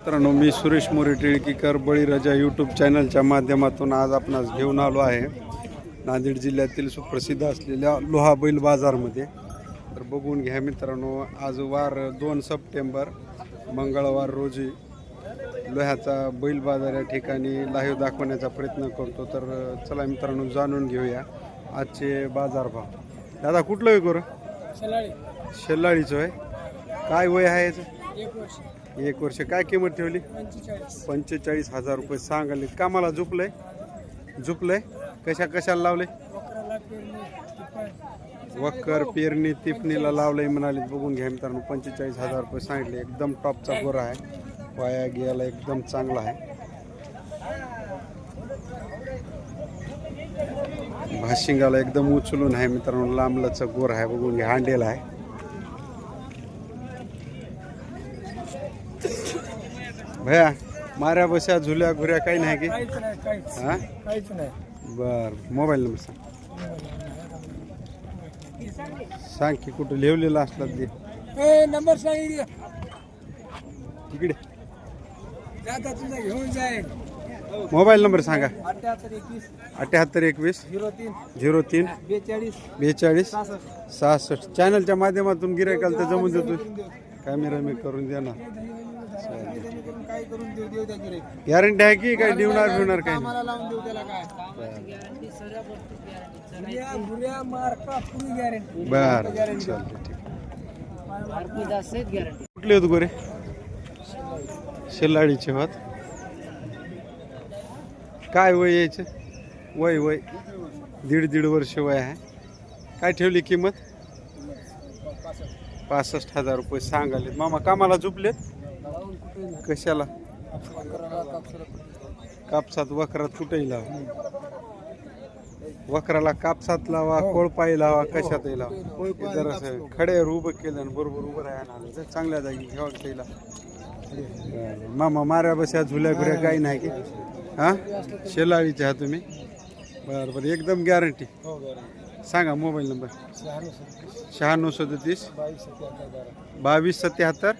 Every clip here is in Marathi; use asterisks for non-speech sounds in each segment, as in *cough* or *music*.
मित्रांनो मी सुरेश मोरे टिळकीकर बळीराजा यूट्यूब चॅनलच्या माध्यमातून आज आपणास घेऊन आलो आहे. नांदेड जिल्ह्यातील सुप्रसिद्ध असलेल्या लोहा बैल बाजारमध्ये. तर बघून घ्या मित्रांनो आज वार दोन सप्टेंबर मंगळवार रोजी लोह्याचा बैल बाजार या ठिकाणी लाईव्ह दाखवण्याचा प्रयत्न करतो. तर चला मित्रांनो जाणून घेऊया आजचे बाजारभाव. दादा कुठलं आहे करू सलाळी शेल्लाळीचं आहे काय वय आहे याचं? एक वर्ष. एक वर्ष काय किंमत ठेवली? पंचेचाळीस. हजार रुपये सांगाले. कामाला झुपलंय? झुपलंय? कशा कशाला लावले? वक्कर पेरणी तिपणीला लावलंय म्हणाले. बघून घ्या मित्रांनो पंचेचाळीस हजार रुपये सांगितले एकदम टॉपचा गोरा आहे. वाया गियाला एकदम चांगला आहे. भाशिंगाला एकदम उचलून आहे मित्रांनो. लांबलचं गोर आहे. बघून घ्या हांडेला आहे. भया माऱ्या बशा झुल्या घुऱ्या काही नाही की? काहीच नाही काहीच. हा? काहीच नाही. बर मोबाईल नंबर सांग. सांग की कुठं लिहिलेलं असलं ते. ए नंबर सांगितलं तिकडे तुझा घेऊन जाईल मोबाईल नंबर सांगा. अठ्याहत्तर एकवीस. अठ्याहत्तर एकवीस. झिरो तीन. झिरो तीन. बेचाळीस. बेचाळीस. सहासष्ट. चॅनलच्या माध्यमातून गिरायकाला तर जमून देतो कॅमेरा मी करून देणार. गॅरंटी आहे की काय देणार बिवणार काय नाही. कामाला लावून देऊ त्याला काय? गुऱ्या गुऱ्या मार्का पुरी गॅरंटी. बर चालते ठीक कुठले होते गोरे? शेलाडीचे होत. काय वय यायचं? वय वय. दीड दीड वर्ष वय आहे. काय ठेवली किंमत? पासष्ट हजार रुपये सांगाले मामा कामाला झुपलेत? कशाला? कापसात वखरात कुठेही लावा. वखराला कापसात लावा कोळपाई लावा कशातही लावा. हे जर असं खड्यावर उभं केलं आणि बरोबर उभं राहणार तर चांगल्या जागी घ्यावा त्याला मामा माऱ्या बस्या झुल्या घुऱ्या काही नाही की? हा? शेलाळीच्या हा तुम्ही? बरं बरं. एकदम गॅरंटी हो गॅरंटी सांगा मोबाईल नंबर. शहाण्णव सदतीस. बावीस सत्याहत्तर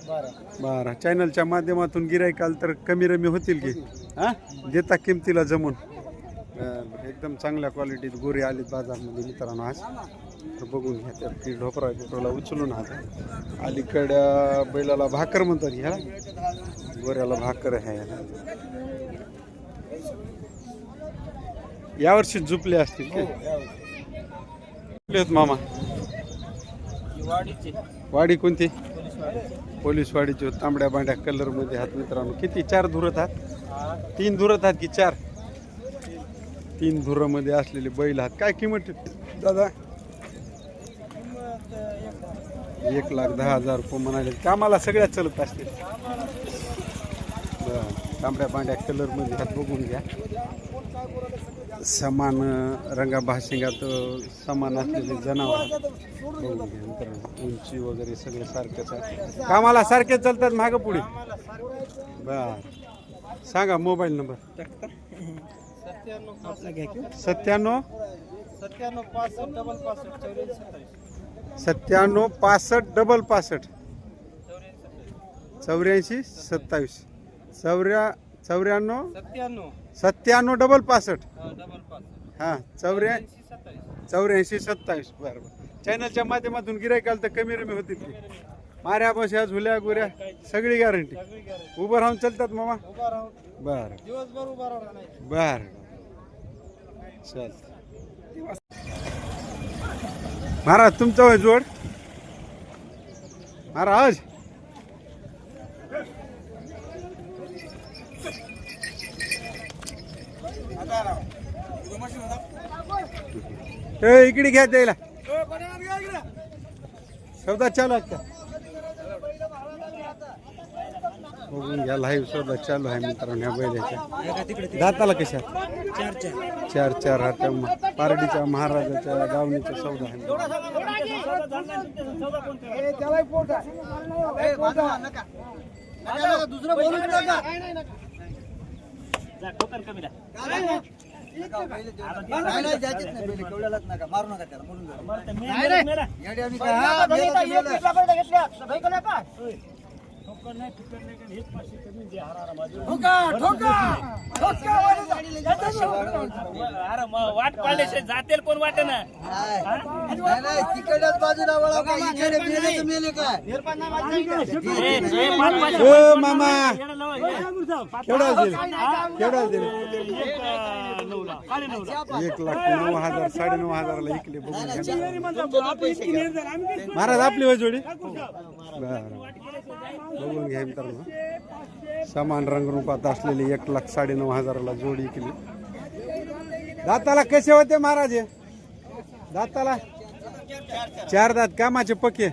बारा. चॅनलच्या माध्यमातून गिरायकाल तर कमी रमी होतील की? हा? देता किमतीला जमून. एकदम चांगल्या क्वालिटीत गोरी आलीत बाजारमध्ये मित्रांनो आज. तर बघून घ्या त्यात ती ढोकरा बिकराला उचलून आता अलीकडं बैलाला भाकर म्हणतात ह्या गोऱ्याला भाकर आहे यावर्षी झुपले असतील काय कुठले आहेत मामा? वाडी कोणती? पोलीस वाडीची. तांबड्या बांड्या कलरमध्ये हात मित्रांनो. किती? चार धुरत आहात? तीन धुरत आहात की चार? तीन धुरामध्ये असलेले बैल आहात. काय किंमत दादा? एक लाख दहा हजार रुपये म्हणाले. कामाला सगळ्या चलत असतील. तांबड्या बांड्या कलरमध्ये हात बघून घ्या. समान अं, समान असलेले जनावर. उंची वगैरे सगळे सारखेच आहे कामाला सारखे चालतात मागं पुढे. बर. सांगा मोबाईल नंबर. सत्त्याण्णव सत्त्याण्णव पासष्ट डबल पासष्ट. सत्त्याण्णव पासष्ट डबल पासष्ट चौऱ्याऐंशी सत्तावीस. चौऱ्या चौऱ्याण्णव सत्त्याण्णव सत्त्याण्णव डबल पासष्ट. हां चौऱ्या चौऱ्याऐंशी सत्तावीस. बरं बरं. चॅनलच्या माध्यमातून गिरायकाल तर कमी रमी होतील की माऱ्या बश्या झुल्या गुऱ्या सगळी गॅरंटी उभं राहून चालतात मामा? बर. नाही. बर. चल. महाराज तुमचं होय जोड? महाराज? ए इकडे घ्या द्यायला सौदा चालू आहे का? बघून घ्या लाईव्ह सौदा चालू आहे मित्रांनो ह्या बैलाच्या. दाताला कशा? चार चार चार चार हात पारडीच्या महाराजाच्या गावणीचा सौदा आहे दुसरं बोलू नका ठोका ठोका! ठोका अरे मग वाट पाडल्याशिवाय जातील कोण वाटे ना नाही नाही तिकडल्याच बाजूला वळा का? इकडे मेले तर मेले काय? ए मामा. केवढा दिल? केवढा दिल? एक लाख नऊ हजार साडे नऊ हजाराला इकले बघून. महाराज आपली होय जोडी बरं. बघून घ्या मित्रांनो. समान रंगरूपात असलेली एक लाख साडे नऊ हजाराला जोडी इकली दाताला कसे होते महाराज? दाताला? चार दात कामाचे पक्के.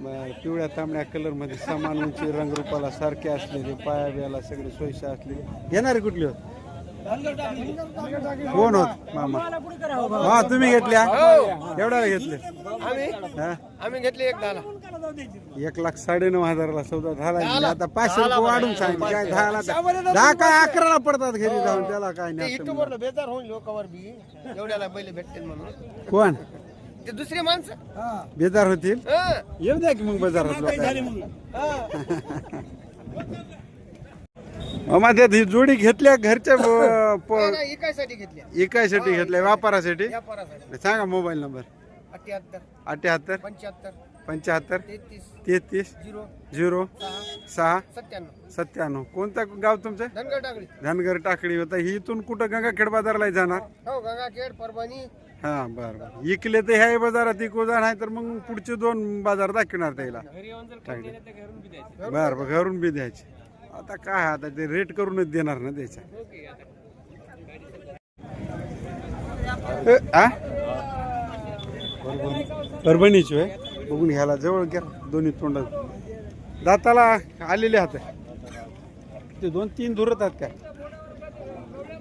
बरं, पिवळ्या तांबड्या कलरमध्ये समान उंची रंगरूपाला सारखे असलेले पाया बियाला सगळे सोयीचे असलेले. घेणारे कुठले होत? कोण होत? मामा. हा तुम्ही घेतल्या? केवढ्याला घेतले. हा? आम्ही घेतले एक दहाला एक लाख साडे नऊ हजाराला सौदा झाला. आता पाचशे रुपये वाढून सांगितले. काय दहाला दहा काय अकराला पडतात घरी जाऊन त्याला काय नाही असं युट्यूबवर बेजार होईल लोकांवर बी एवढ्याला पहिले भेटतील म्हणून. म्हणून. कोण? ते दुसरे माणसं? बेजार होतील? हं. येऊ द्या की मग बाजारात लोकांना. त्यात *laughs* ही. जोडी घेतल्या घरच्या ब- प- नाही, नाही, इकायसाठी घेतल्या इकायसाठी घेतल्या व्यापारासाठी? व्यापारासाठी. सांगा मोबाईल नंबर. अठ्याहत्तर. अठ्याहत्तर? पंच्याहत्तर. पंच्याहत्तर? तेहतीस. झिरो. झिरो. सहा. सत्त्याण्णव. कोणतं गाव तुमचं? धनगर टाकळी. धनगर टाकळी. होता ही इथून कुठं गंगाखेड बाजारला जाणार? हो गंगाखेड परभणी. हा बर बर. इकले तर ह्या बाजारात इको नाही तर मग पुढचे दोन बाजार दाखवणार त्याला. बर बर घरून बी द्यायचे. आता काय आता ते रेट करूनच देणार ना त्याचा ए, आ? परभणीची होय बघून घ्यायला जवळ घ्या दोन्ही तोंडात. दाताला आलेले हात ते दोन तीन धुरत आहेत काय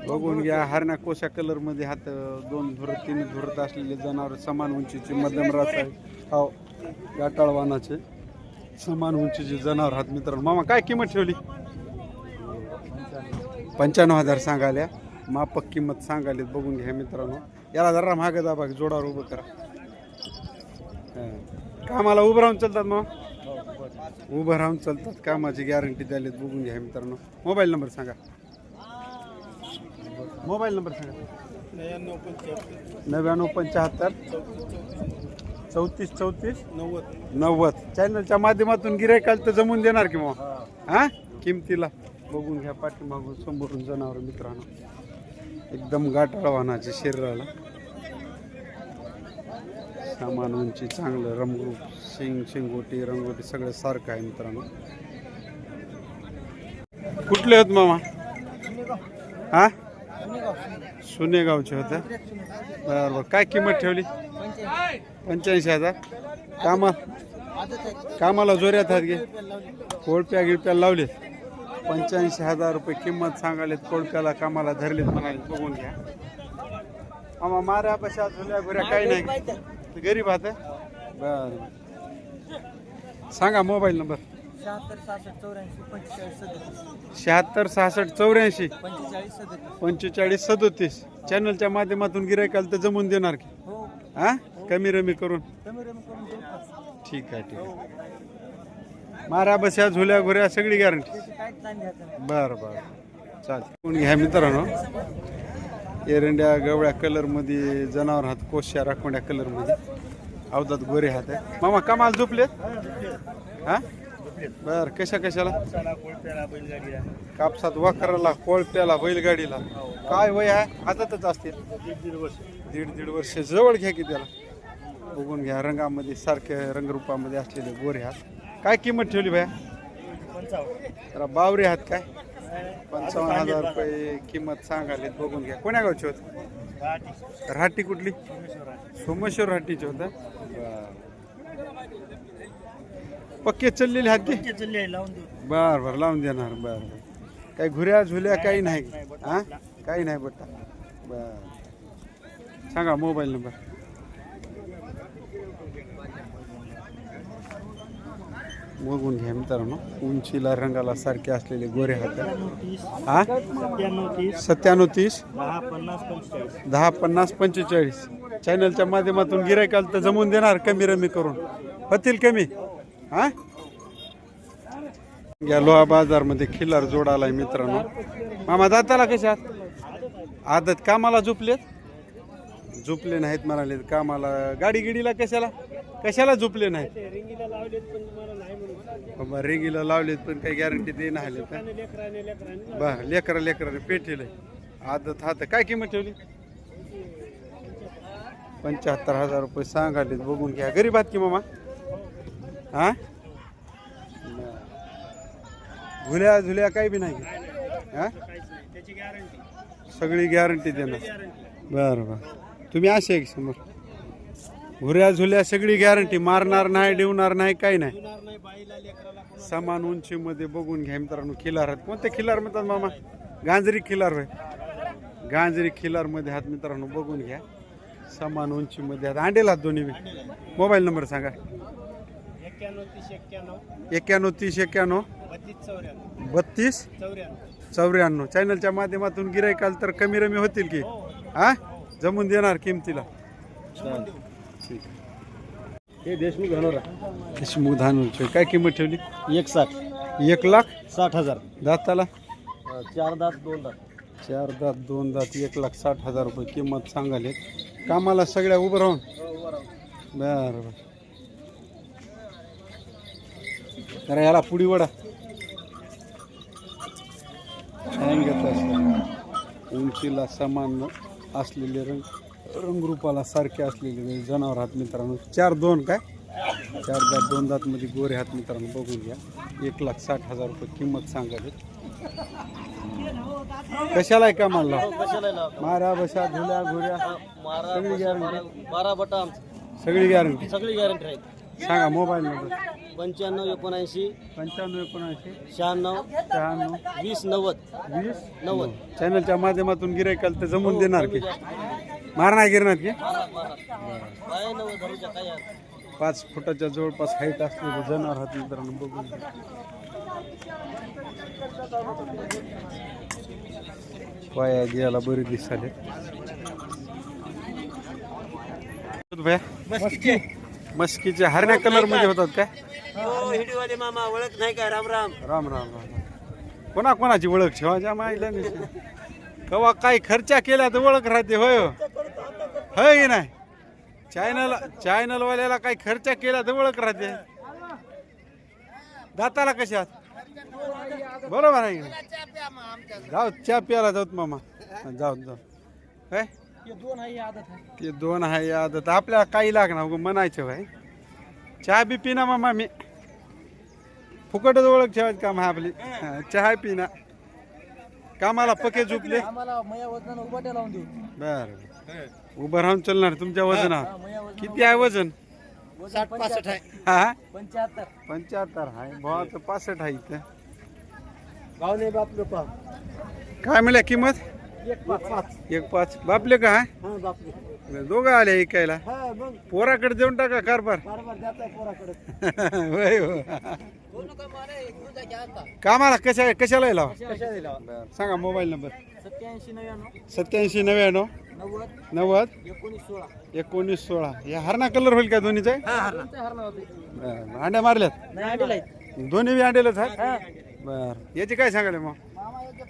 बघून घ्या हरण्या कोशा कलरमध्ये हात दोन धुरत तीन धुरत असलेले जनावर समान उंचीचे मध्यम रास हो गाटाळवानाचे समान उंचीचे जनावर हात मित्रांनो. मामा काय किंमत ठेवली? पंच्याण्णव हजार सांगाल्या मापक किंमत सांगालीत बघून घ्या मित्रांनो. याला जरा महाग दाबा जोडावर उभं करा. कामाला उभं राहून चालतात मग? उभं राहून चालतात. कामाची गॅरंटी द्यालीत बघून घ्या मित्रांनो. मोबाईल नंबर सांगा. मोबाईल नंबर सांगा. नव्याण्णव पंच्याहत्तर चौतीस चौतीस. नव्वद. नव्वद चॅनलच्या माध्यमातून गिरायकाल तर जमून देणार की मग? हां? किमतीला. बघून घ्या पाठीमागून समोरून जनावर मित्रांनो. एकदम गाठाळ वाहनाच्या शरीराला. सामान उंची चांगलं रंगू शिंग शिंगोटी रंगोटी सगळं सारखं आहे मित्रांनो. कुठले आहेत मामा? हा? सुनेगावचे होते. बरं बरं. काय किंमत ठेवली? पंच्याऐंशी हजार. कामा कामाला जोऱ्यात आहेत गे कोळप्या गिळप्या लावले. पंच्याऐंशी हजार रुपये किंमत सांगालेत कोळप्याला कामाला धरलेत म्हणाले. बघून घ्या. आम्हा माऱ्या पशा झुल्या घुऱ्या काही नाही. गरीब आहात बर. सांगा मोबाईल नंबर. शहात्तर सहासष्ट चौऱ्याऐंशी पंचेचाळीस सदतीस. शहात्तर सहासष्ट चौऱ्याऐंशी. पंचेचाळीस सदतीस. पंचेचाळीस सदोतीस. चॅनलच्या माध्यमातून गिरायकाल तर जमून देणार की. हो. हा? कमी रमी करून. कमी रमी करून देऊ ठीक आहे ठीक आहे. मारा बस्या झुल्या घुऱ्या सगळी गॅरंटी बरं बरं. चालेल कोण घ्या मित्रांनो? एरंड्या गवळ्या कलरमध्ये जनावर हात कोश्या राखोंड्या कलरमध्ये अवधात गोरे हात आहे. मामा कमाल झोपलेत? हा? बर कशा कशाला? कापसात वाकराला कोळप्याला बैलगाडीला. काय वय आहे? हातातच असतील. दीड दीड वर्ष. जवळ घ्या की त्याला. बघून घ्या रंगामध्ये सारख्या रंगरूपामध्ये असलेले गोरे हात. काय किंमत ठेवली भया? जरा बावरे हात काय? पंचावन्न हजार रुपये किंमत सांगाले बघून घ्या कोण्या गावचे होत राठी कुठली सोमेश्वर राठीचे होत पक्के चाललेले हात बर बर लावून देणार बर बर काही घुऱ्या झुल्या काही नाही हा काही नाही बट्टा बर सांगा मोबाईल नंबर बघून घ्या मित्रांनो. उंचीला रंगाला सारखे असलेले गोरे हात हा? सत्त्याण्णव तीस. दहा पन्नास पंचेचाळीस. चॅनलच्या माध्यमातून गिरायकाल तर जमून देणार. कमी रमी करून. होतील कमी. हा? या लोहा बाजारमध्ये खिल्लार जोड आलाय मित्रांनो. मामा दाताला कशात आदत कामाला झोपलेत? झोपले नाहीत म्हणाले कामाला गाडी गिडीला कशाला? कशाला झोपले बाबा रेंगीला लावलेत पण काही गॅरंटी दे नाही बा लेकरा लेकराने पेटेल. आदत हात काय किंमत ठेवली? पंच्याहत्तर हजार रुपये सांगाले बघून घ्या. गरीब आहात की मामा? हा? झुल्या झुल्या काही बी नाही हा? सगळी गॅरंटी देणार. बरं बरं. तुम्ही असे की समोर. घुऱ्या झुल्या सगळी गॅरंटी मारणार नाही देवणार नाही काही नाही. समान उंचीमध्ये बघून घ्या मित्रांनो खिलार आहेत. कोणते खिलार म्हणतात मामा? गांजरी खिलार होय. गांजरी खिलारमध्ये आहात मित्रांनो बघून घ्या. समान उंचीमध्ये हात अंडेल आहात दोन्ही बी. मोबाईल नंबर सांगा. एक्क्याण्णव तीस एक्क्याण्णव एक्क्याण्णव तीस एक्क्याण्णव बत्तीस. चौऱ्याण्णव. बत्तीस चौऱ्याण्णव चौऱ्याण्णव चॅनलच्या माध्यमातून गिरायकाल तर कमी रमी होतील की? हा जमून देणार किमतीला. ठीक हे देशमुख घालवरा देशमुख धानूरचे काय किंमत ठेवली? एक साठ. एक लाख? साठ हजार. दाताला? चार दात दोन दात. चार दात दोन दात एक लाख साठ हजार रुपये किंमत सांगाले कामाला सगळ्या उभं राहून? बरं बरं. जरा याला पुडी वडा छान घेत उंचीला समान असलेले रंग. रंगरूपाला सारखे असलेले जनावर हात मित्रांनो. चार दोन काय? चार दात दोन दात मध्ये गोरे हात मित्रांनो बघून घ्या. एक लाख साठ हजार रुपये किंमत सांगाले कशाला आहे कशाला लाव? मारा बशा झुल्या घुऱ्या. मारा सगळी गॅरंटी मारा- बारा बटा सगळी गॅरंटी सगळी गॅरंटी राहील सांगा मोबाईल नंबर पंच्याण्णव एकोणऐंशी. पंच्याण्णव एकोणऐंशी. शहाण्णव. शहाण्णव. वीस नव्वद. वीस? नव्वद. चॅनलच्या माध्यमातून गिरायकाल तर जमून देणार की. गिरणार की मारा धरूच्या काय यार? पाच फुटाच्या जवळपास हाईट असलेले जनावर हात मित्रांनो बघून. पाया घ्यायला बरी दिसाले भया मस्कीचे हरण्या कलरमध्ये होतात काय? हो हिडीवाले मामा ओळख नाही काय राम राम. राम राम राम कोणा कोणाची ओळख? ठेवायच्या माहिला कवा काही खर्चा केला तर ओळख राहते होय हो होय की नाही? चॅनल चॅनल वाल्याला काही खर्च केला तर ओळख राहते. दाताला कशात बरोबर आहे? जाऊ चहा प्यायला जाऊत मामा. जाऊ जाऊ. काय दोन आहे आदत आहे ते दोन आहे याद तर आपल्याला काही लागणार म्हणायचं भाई चहा बी पिना मामा मी. फुकटच ओळख ठेवायची काम आहे आपली. चहा पिना कामाला पके देऊ. बर. उभं राहून चालणार तुमच्या वजनावर. वजन किती आहे वजन? साठ पासष्ट आहे. हा? पंच्याहत्तर. पंच्याहत्तर आहे. भावाचं पासष्ट आहे इथं. गाव नाही बापलं पा काय मिळाल्या किंमत? एक पाच. पाच एक पाच. बापले का हा? बापले. दोघं आले ऐकायला. हा मग. पोराकडे देऊन टाका कारभार. बरोबर जात आहे पोराकडे. होय हो. कामाला कशा कशाला लावा? कशा दिला सांगा मोबाईल नंबर. सत्याऐंशी नव्याण्णव. सत्याऐंशी नव्याण्णव. नव्वद एकोणीस सोळा. एकोणीस सोळा. या हरणा कलर होईल का दोन्हीचा? हा हरणा हरणा होते बरं. अंड्या मारल्यात? दोन्ही बी अंडेलच हा. आहे बर. याचे काय सांगाले मग?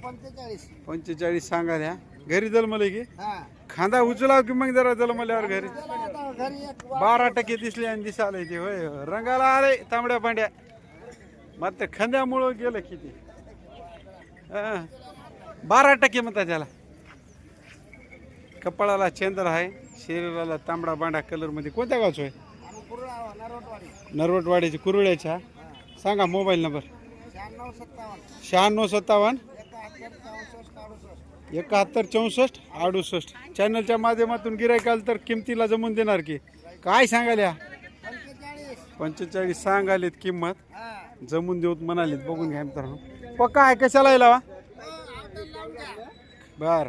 पंचेचाळीस. पंचेचाळीस सांगाल्या घरी जन्मले की? हा. खांदा उचलाव की मग जरा जन्मल्यावर घरी? बारा टक्के दिसले आणि दिसाले ते. होय रंगाला आले तांबड्या पांड्या. मग ते खंद्यामुळं गेलं किती? हा. बारा टक्के म्हणतात त्याला. कपाळाला चेंदर आहे शरीराला तांबडा बांडा कलरमध्ये कोणत्या गावचो आहे? नरवटवाडीची कुरुळ्याच्या. सांगा मोबाईल नंबर. शहाण्णव सत्तावन्न. एकाहत्तर चौसष्ट अडुसष्ट. चॅनलच्या माध्यमातून गिरायकाल तर किमतीला जमून देणार की. काय सांगाल्या पंचेचाळीस पंचेचाळीस किंमत. जमून देऊत म्हणालेत. बघून घ्या मित्रांनो. पक्का आहे कशाला लावा? बर.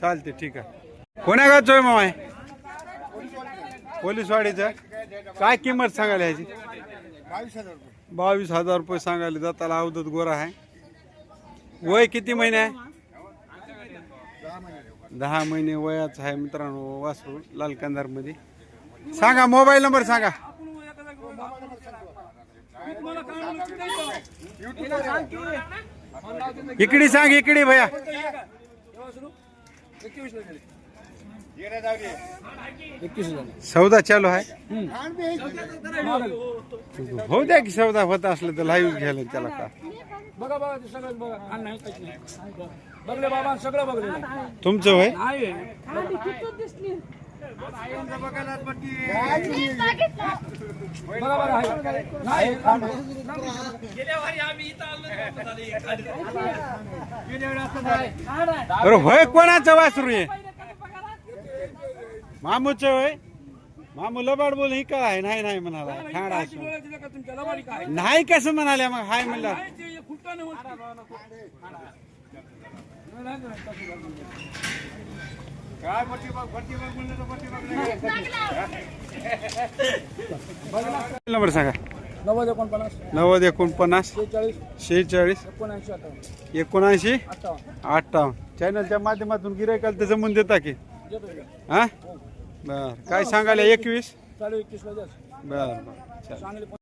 चालते ठीक आहे. कोण्या गावचं आहे? मामा पोलीसवाडीचं? काय किंमत सांगायला ह्याची बावीस हजार रुपये बावीस हजार रुपये सांगायला जाताला अवधत गोरा आहे. वय किती महिने आहे? दहा महिने वयाचं आहे मित्रांनो वासरू लाल कंदारमध्ये सांगा मोबाईल नंबर सांगा. इकडे सांग इकडे भैया. सौदा चालू आहे. हो द्या की सौदा होत असलं तर लाईव्ह घ्यायला त्याला का? बघा बघा ते सगळं बघा. खाण नाही काहीच नाही. बघले बाबा सगळं बघले. तुमचं होय? अरे होय कोणाचं वासरू आहे मामूच होय? मामू लबाड बोल ही काय? आहे नाही नाही म्हणाला. खाडा कायची नाही कसं म्हणाल्या मग? हाय म्हणला ते नाही. नंबर सांगा? नव्वद एकोणपन्नास. नव्वद एकोणपन्नास. शेहेचाळीस. शेहेचाळीस. एकोणऐंशी अठ्ठावन्न. एकोणऐंशी? अठ्ठावन्न. अठ्ठावन्न. चॅनलच्या माध्यमातून गिरायकाला त्याचं जमून देता की? देतो का? हा? बर. काय सांगायला? एकवीस? चालू बर